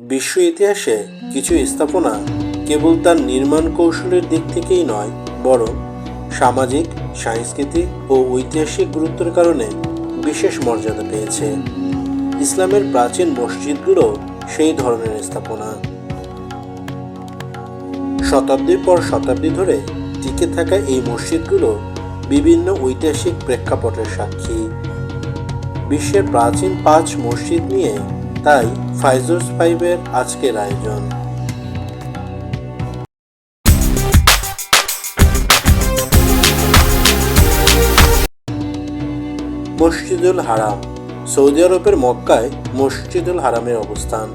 বিশ্ব ইতিহাসে কিছু স্থাপনা কেবল তার নির্মাণ কৌশলের দিক থেকেই নয়, বরং সামাজিক, সাংস্কৃতিক ও ঐতিহাসিক গুরুত্বের কারণে বিশেষ মর্যাদা পেয়েছে। ইসলামের প্রাচীন মসজিদগুলো সেই ধরনের স্থাপনা। শতাব্দীর পর শতাব্দী ধরে টিকে থাকা এই মসজিদগুলো বিভিন্ন ঐতিহাসিক প্রেক্ষাপটের সাক্ষী। বিশ্বের প্রাচীন পাঁচ মসজিদ নিয়ে তাই ফাইজোস ফাইভের আজকের আয়োজন। মসজিদুল হারাম, সৌদি আরবের মক্কায় মসজিদুল হারামের অবস্থান।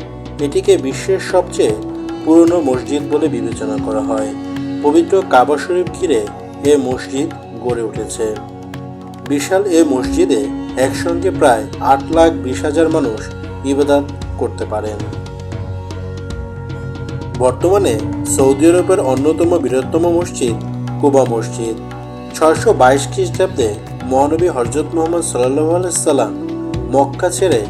এটিকে বিশ্বের সবচেয়ে পুরনো মসজিদ বলে বিবেচনা করা হয়। পবিত্র কাবা শরীফ ঘিরে এ মসজিদ গড়ে উঠেছে। বিশাল এ মসজিদে একসঙ্গে প্রায় আট লাখ বিশ হাজার মানুষ ইবাদত করতে পারেন। বর্তমানে সৌদি আরবের অন্যতম বৃহত্তম মসজিদ কুবা মসজিদ। ছয়শো বাইশ খ্রিস্টাব্দে মহানবী হজরত মোহাম্মদ সাল্লাহ আলাইসাল্লাম মক্কা ছেড়ে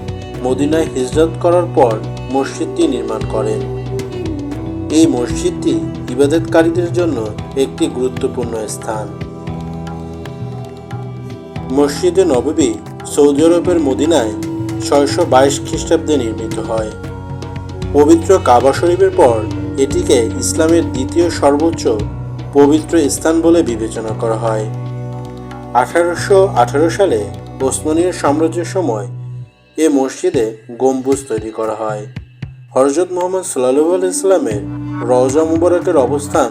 মদিনায় হিজরত করার পর মসজিদটি নির্মাণ করেন। এই মসজিদটি ইবাদতকারীদের জন্য একটি গুরুত্বপূর্ণ স্থান। মসজিদে নববী সৌদি আরবের মদিনায় ছয়শো বাইশ খ্রিস্টাব্দে নির্মিত হয়। পবিত্র কাবা শরীফের পর এটিকে ইসলামের দ্বিতীয় সর্বোচ্চ পবিত্র স্থান বলে বিবেচনা করা হয়। আঠারোশো আঠারো সালে ওসমানীয় সাম্রাজ্যের সময় এ মসজিদে গম্বুজ তৈরি করা হয়। হরজত মোহাম্মদ সাল্লাহ ইসলামের রওজা মুবারকের অবস্থান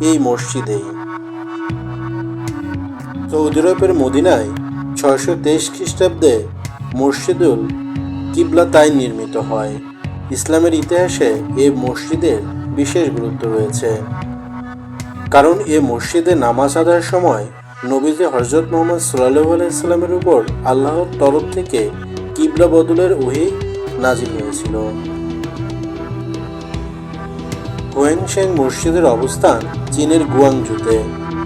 এই মসজিদেই। সৌদি আরবের মদিনায় ছয়শো তেইশ খ্রিস্টাব্দে মসজিদুল কিবলাতাই নির্মিত হয়। ইসলামের ইতিহাসে এ মসজিদের বিশেষ গুরুত্ব রয়েছে। কারণ এ মসজিদে নামাজ আদায়ের সময় নবীজি হজরত মোহাম্মদ সাল্লাহ আলাইসাল্লামের উপর আল্লাহর তরফ থেকে কিবলা বদলের ওহি নাজিল হয়েছিল। হোয়েনশেং মসজিদের অবস্থান চীনের গুয়াংজুতে।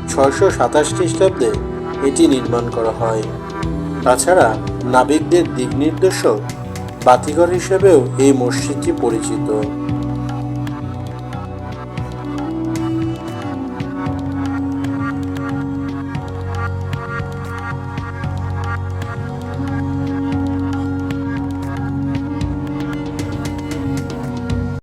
ছয়শো সাতাশ খ্রিস্টাব্দে এটি নির্মাণ করা হয়। তাছাড়া নাবিকদের দিক নির্দেশক বাতিঘর হিসেবেও এই মসজিদটি পরিচিত।